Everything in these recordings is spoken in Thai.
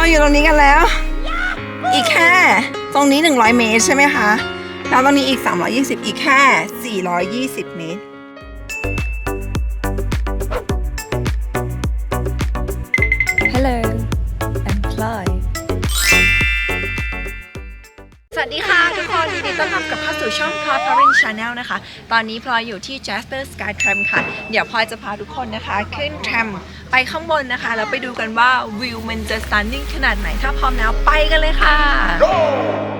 เราอยู่ตรงนี้กันแล้ว อีกแค่ตรงนี้ 100 เมตรใช่ไหมคะแล้วตรงนี้อีก 320 อีกแค่420 เมตร Hello, I'm Fly. สวัสดีค่ะทุกคนยินดีต้อนรับกลับเข้าสู่ช่องพ Channel นะคะ ตอนนี้พลอยอยู่ที่ Jasper Sky Tram ค่ะ เดี๋ยวพลอยจะพาทุกคนนะคะ ขึ้นแทมไปข้างบนนะคะ แล้วไปดูกันว่าวิวมันจะสตันนิ่งขนาดไหน ถ้าพร้อมแล้วไปกันเลยค่ะ Go!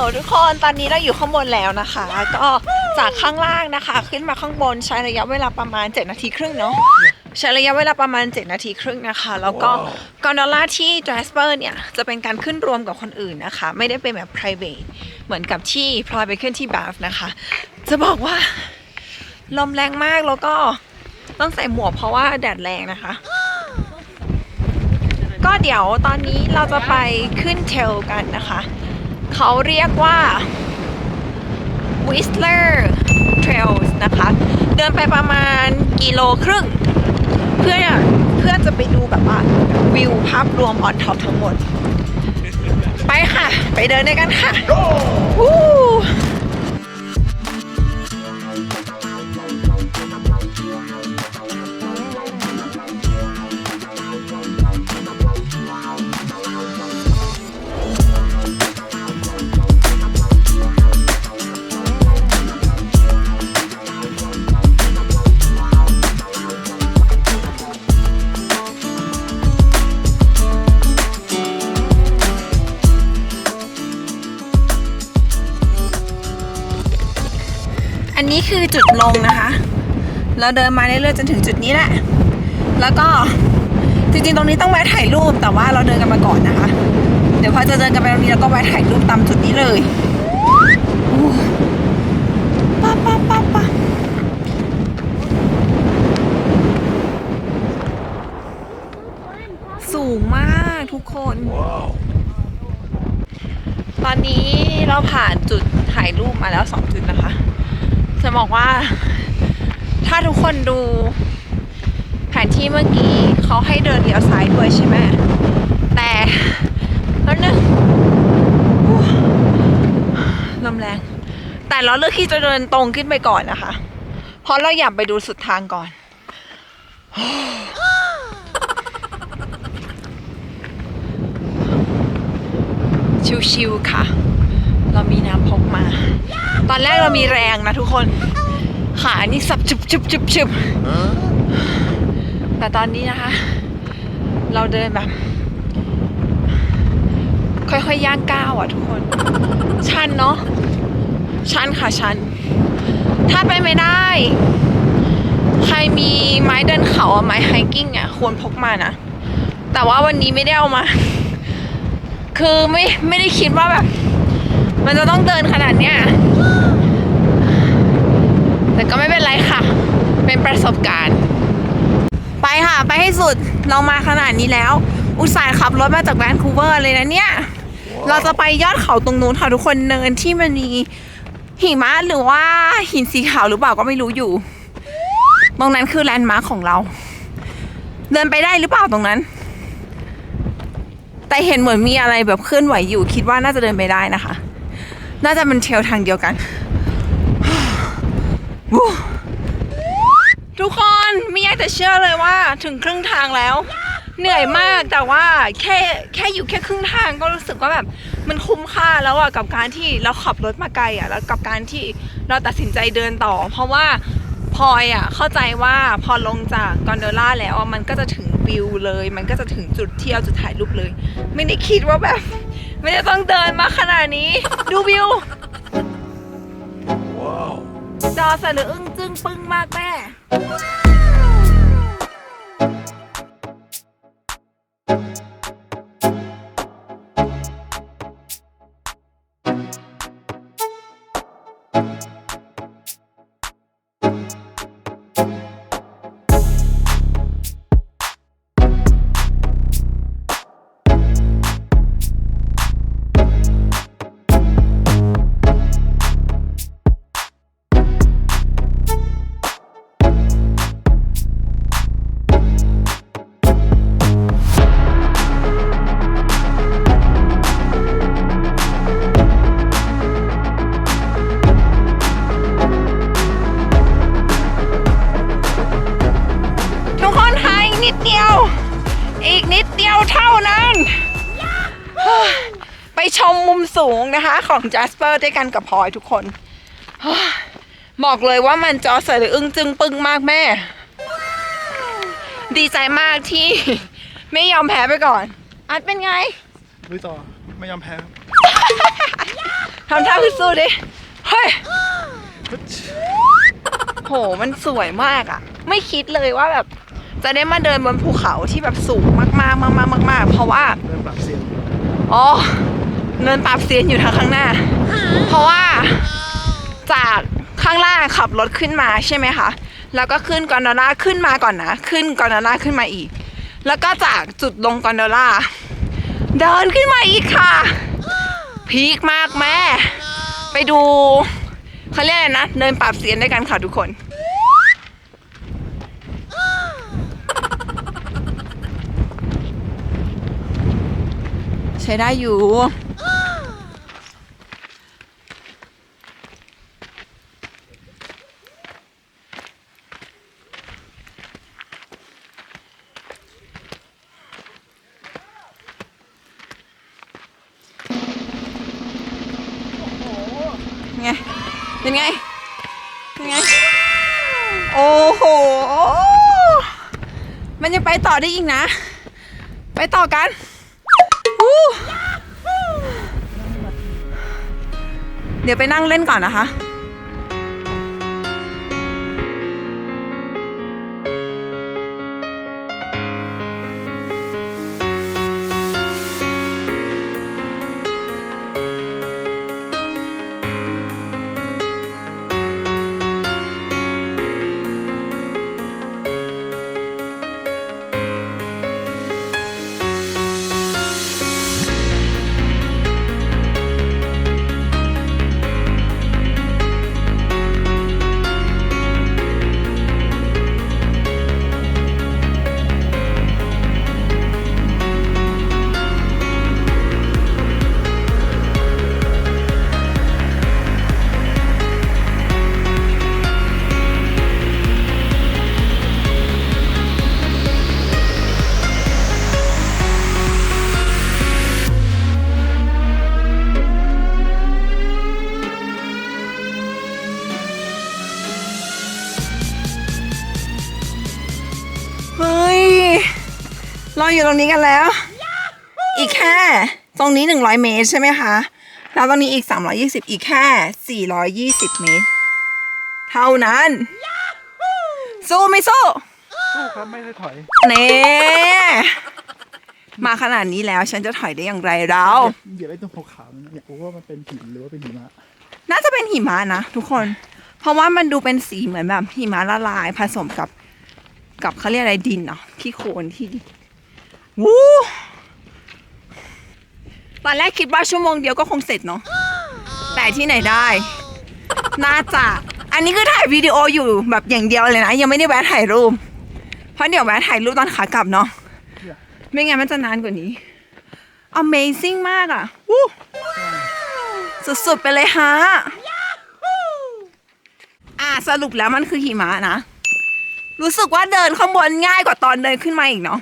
ลโหลทุกคนตอนนี้เราอยู่ข้างบนแล้วนะคะ ก็จากข้างล่างนะคะ ขึ้นมาข้างบนใช้ระยะเวลาประมาณ 7 นาทีครึ่งเนาะใช้ระยะเวลาประมาณ 7 นาทีครึ่งนะคะ แล้วก็กอนดอล่าที่ Jasper เนี่ย จะเป็นการขึ้นรวมกับคนอื่นนะคะ ไม่ได้เป็นแบบ private เหมือนกับที่พลอยไปขึ้นที่บาฟนะคะ จะบอกว่าลมแรงมากแล้วก็ต้องใส่หมวกเพราะว่าแดดแรงนะคะ ก็เดี๋ยวตอนนี้เราจะไปขึ้นเทลกันนะคะ เขาเรียกว่า Whistler Trails นะคะ เดินไปประมาณกิโลครึ่ง เพื่อเพื่อจะไปดูแบบว่า วิวภาพรวมออนท็อปทั้งหมด ไปค่ะ ไปเดินด้วยกันค่ะวู้ คือจุดลงนะคะ เราเดินมาเรื่อยๆจนถึงจุดนี้แหละ แล้วก็จริงๆ ตรงนี้ต้องแวะถ่ายรูปแต่ว่าเราเดินกันมาก่อนนะคะ เดี๋ยวพอจะเดินกันไปตรงนี้แล้วก็แวะถ่ายรูปตามจุดนี้เลยป้าป้าป้าป้าสูงมากทุกคน ตอนนี้เราผ่านจุดถ่ายรูปมาแล้วสองจุดนะคะ จะบอกว่า ถ้าทุกคนดูแผนที่เมื่อกี้เขาให้เดินเลี้ยวซ้ายด้วยใช่ไหมแต่แล้วนึงลมแรง แต่เราเลือกที่จะเดินตรงขึ้นไปก่อนนะคะ เพราะเราอยากไปดูสุดทางก่อน ชิวๆค่ะ เรามีน้ำพกมา ตอนแรกเรามีแรงนะทุกคน ขานี่สับจุบจุบจุบจุบแต่ตอนนี้นะคะ เราเดินแบบ ค่อยๆย่างก้าวอะทุกคน ชันเนาะ ชันค่ะชัน ถ้าไปไม่ได้ ใครมีไม้เดินเขาอะไม้ไฮกิ้งอะควรพกมานะ แต่ว่าวันนี้ไม่ได้เอามา คือไม่ไม่ได้คิดว่าแบบ มันจะต้องเดินขนาดเนี้ยแต่ก็ไม่เป็นไรค่ะ เป็นประสบการณ์ ไปค่ะ ไปให้สุดเรามาขนาดนี้แล้ว อุตส่าห์ขับรถมาจากแวนคูเวอร์เลยนะเนี่ย เราจะไปยอดเขาตรงนู้นค่ะทุกคนเนินที่มันมีหิมะหรือว่าหินสีขาวหรือเปล่าก็ไม่รู้อยู่ ตรงนั้นคือแลนด์มาร์คของเรา เดินไปได้หรือเปล่าตรงนั้น แต่เห็นเหมือนมีอะไรแบบเคลื่อนไหวอยู่ คิดว่าน่าจะเดินไปได้นะคะ น่าจะเป็นเทรลทางเดียวกัน ทุกคนไม่อยากจะเชื่อเลยว่าถึงครึ่งทางแล้ว เหนื่อยมากแต่ว่าแค่แค่อยู่แค่ครึ่งทางก็รู้สึกว่าแบบมันคุ้มค่าแล้วอะกับการที่เราขับรถมาไกลอะแล้วกับการที่เราตัดสินใจเดินต่อ เพราะว่าพลอยอะเข้าใจว่าพอลงจากกอนโดล่าแล้วมันก็จะถึงวิวเลย มันก็จะถึงจุดเที่ยวจุดถ่ายรูปเลย ไม่ได้คิดว่าแบบ ไม่ได้ต้องเดินมาขนาดนี้ ดูวิวจอสะหรืออึ้งจึ้งปึ้งมากแม่ ของจัสเปอร์ด้วยกันกับพลอยทุกคน บอกเลยว่ามันจอสะหรืออึ้งจึงปึ้งมากแม่ ดีใจมากที่ ไม่ยอมแพ้ไปก่อน อัดเป็นไงลุยต่อไม่ยอมแพ้ทำท่าพิสู้ดิ เฮ้ย โห มันสวยมากอะไม่คิดเลยว่าแบบ จะได้มาเดินบนภูเขาที่แบบสูงมากๆมากๆมากๆเพราะว่า เริ่มปรับเสียงอ๋อ เนินปราบเซียนอยู่ทางข้างหน้า เพราะว่าจากข้างล่างขับรถขึ้นมาใช่ไหมคะ แล้วก็ขึ้นกอนโดล่าขึ้นมาก่อนนะ ขึ้นกอนโดล่าขึ้นมาอีก แล้วก็จากจุดลงกอนโดล่าเดินขึ้นมาอีกค่ะ พีคมากแม่ ไปดูเขาเรียกอะไรนะเนินปราบเซียนด้วยกันค่ะทุกคนใช้ได้อยู่ เป็นไง เป็นไง โอ้โห มันยังไปต่อได้อีกนะ ไปต่อกันวู้เดี๋ยวไปนั่งเล่นก่อนนะคะ อยู่ตรงนี้กันแล้ว อีกแค่ตรงนี้ 100 เมตรใช่ไหมคะ แล้วตรงนี้อีก 320 อีกแค่ 420 เมตร เท่านั้น สู้ไม่สู้ สู้ครับไม่ได้ถอยเน่มาขนาดนี้แล้วฉันจะถอยได้อย่างไรเราเหยียบไอ้ตรงขาวๆนั่นนะอยากรู้ว่ามันเป็นหินหรือว่าเป็นหิมะ น่าจะเป็นหิมะนะทุกคน เพราะว่ามันดูเป็นสีเหมือนแบบหิมะละลายผสมกับ กับเขาเรียกอะไรดินเนาะที่โคลนที่ วู้ตอนแรกคิดว่าชั่วโมงเดียวก็คงเสร็จเนาะแต่ที่ไหนได้ น่าจะอันนี้คือถ่ายวิดีโออยู่แบบอย่างเดียวเลยนะ ยังไม่ได้แวะถ่ายรูป เพราะเดี๋ยวแวะถ่ายรูปตอนขากลับเนาะไม่งั้นมันจะนานกว่านี้ Amazing มากอะวู้สุดๆไปเลยฮะอะสรุปแล้วมันคือหิมะนะ รู้สึกว่าเดินข้างบนง่ายกว่าตอนเดินขึ้นมาอีกเนาะ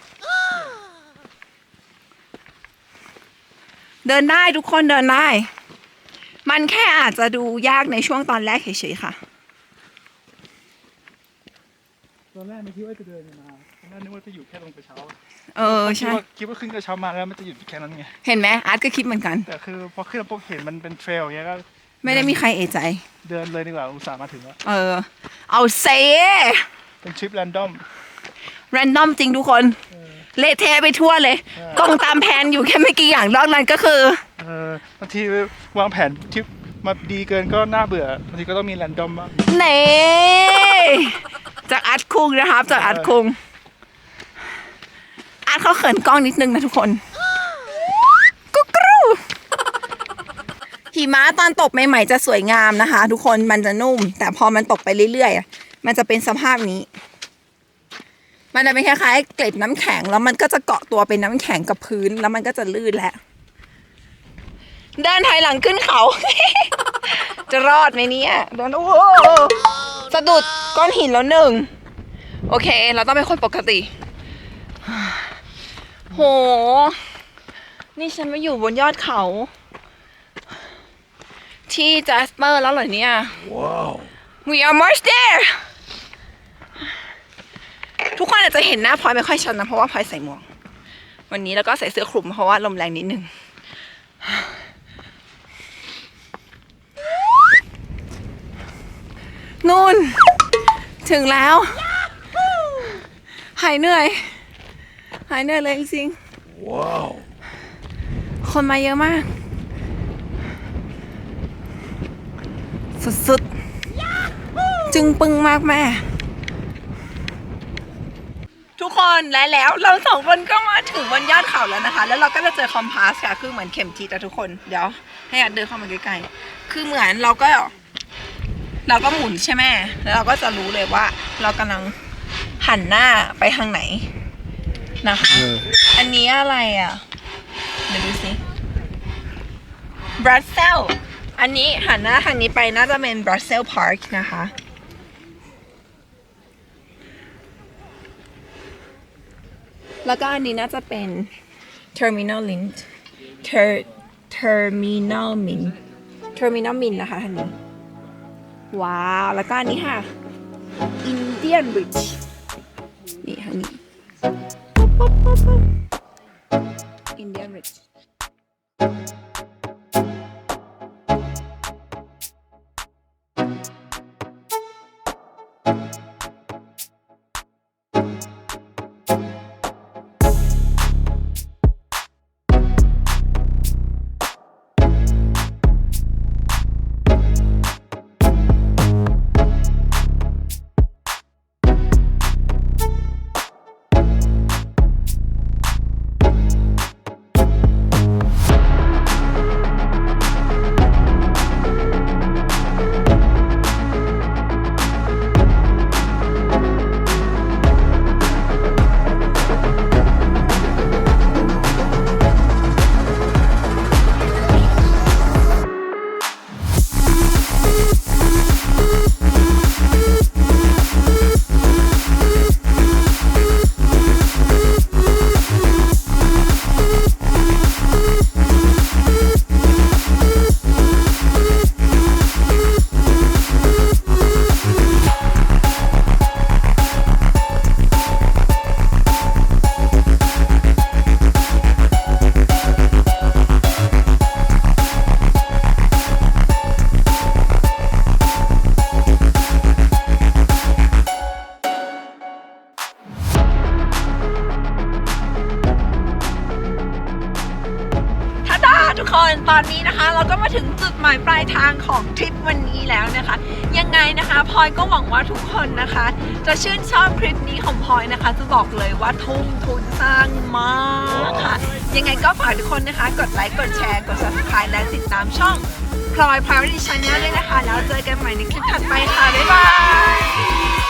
เดินได้ทุกคนเดินได้ มันแค่อาจจะดูยากในช่วงตอนแรกเฉยๆค่ะ ตอนแรกไม่คิดว่าจะเดินมาตอนแรกนึกว่าจะอยู่แค่ลงกระเช้าเออคิดใช่ว่าคิดว่าขึ้นกระเช้ามาแล้วมันจะหยุดแค่นั้นไง เห็นไหมอาร์ตก็คิดเหมือนกัน แต่คือพอขึ้นมาปุ๊บเห็นมันเป็นเทรลอย่างเงี้ยก็ไม่ได้มีใครเอะใจ เดินเลยดีกว่าอุตส่าห์มาถึงแล้ว เออ เอาเซเป็นทริปแรนดอม แรนดอมจริงทุกคน เละเทะไปทั่วเลยกล้องตามแผนอยู่แค่ไม่กี่อย่างนอกนั้นก็คือเออบางทีวางแผนทริปมาดีเกินก็น่าเบื่อบางทีก็ต้องมีแรนดอมบ้างเน่จากอาร์ตคุงนะครับ จากอาร์ตคุงอาร์ตเขาเขินกล้องนิดนึงนะทุกคนกุ๊กกรูหิมะตอนตกใหม่ๆจะสวยงามนะคะ ทุกคนมันจะนุ่ม แต่พอมันตกไปเรื่อยๆอะมันจะเป็นสภาพนี้ มันจะเป็นคล้ายๆเกล็ดน้ำแข็ง แล้วมันก็จะเกาะตัวเป็นน้ำแข็งกับพื้น แล้วมันก็จะลื่นแหละ เดินถอยหลังขึ้นเขา จะรอดไหมเนี่ยเดินโอ้โหสะดุดก้อนหินแล้วหนึ่ง โอเค เราต้องเป็นคนปกติ โห นี่ฉันมาอยู่บนยอดเขา ที่แจสเปอร์แล้วเหรอเนี่ย ว้าว We are almost there ทุกคนอาจจะเห็นหน้าพลอยไม่ค่อยชัดนะเพราะว่าพลอยใส่หมวก วันนี้แล้วก็ใส่เสื้อคลุมเพราะว่าลมแรงนิดนึงนู่น ถึงแล้วหายเหนื่อย หายเหนื่อยเลยจริงๆว้าวคนมาเยอะมาก สุดๆจึงปึงมากแม่ ทุกคนและแล้วเราสองคนก็มาถึงบนยอดเขาแล้วนะคะ แล้วเราก็จะเจอคอมพาสค่ะคือเหมือนเข็มทิศอะทุกคนเดี๋ยวให้อัดเดินเข้ามาใกล้ๆคือเหมือนเราก็ เราก็หมุนใช่ไหมแล้วเราก็จะรู้เลยว่า เรากำลังหันหน้าไปทางไหนนะคะ อันนี้อะไรอะเดี๋ยวดูสิบรัสเซลอันนี้หันหน้าทางนี้ไปน่าจะเป็นบรัสเซลพาร์คนะคะ แล้วก็อันนี้น่าจะเป็น Terminal Link Ter Terminal Min Terminal Min นะคะอันนี้ว้าว แล้วก็อันนี้ค่ะ Indian Bridge นี่ทางนี้ปุ๊บปุ๊บปุ๊บปุ๊บ Indian Bridge ลอยก็หวังว่าทุกคนนะคะ จะชื่นชอบคลิปนี้ของพลอยนะคะ จะบอกเลยว่าทุ่มทุนสร้างมากค่ะ ยังไงก็ฝากทุกคนนะคะ กดไลค์ กดแชร์ กด subscribe และติดตามช่องพลอยพาริชาแนลด้วยนะคะ แล้วเจอกันใหม่ในคลิปถัดไปค่ะ บ๊ายบาย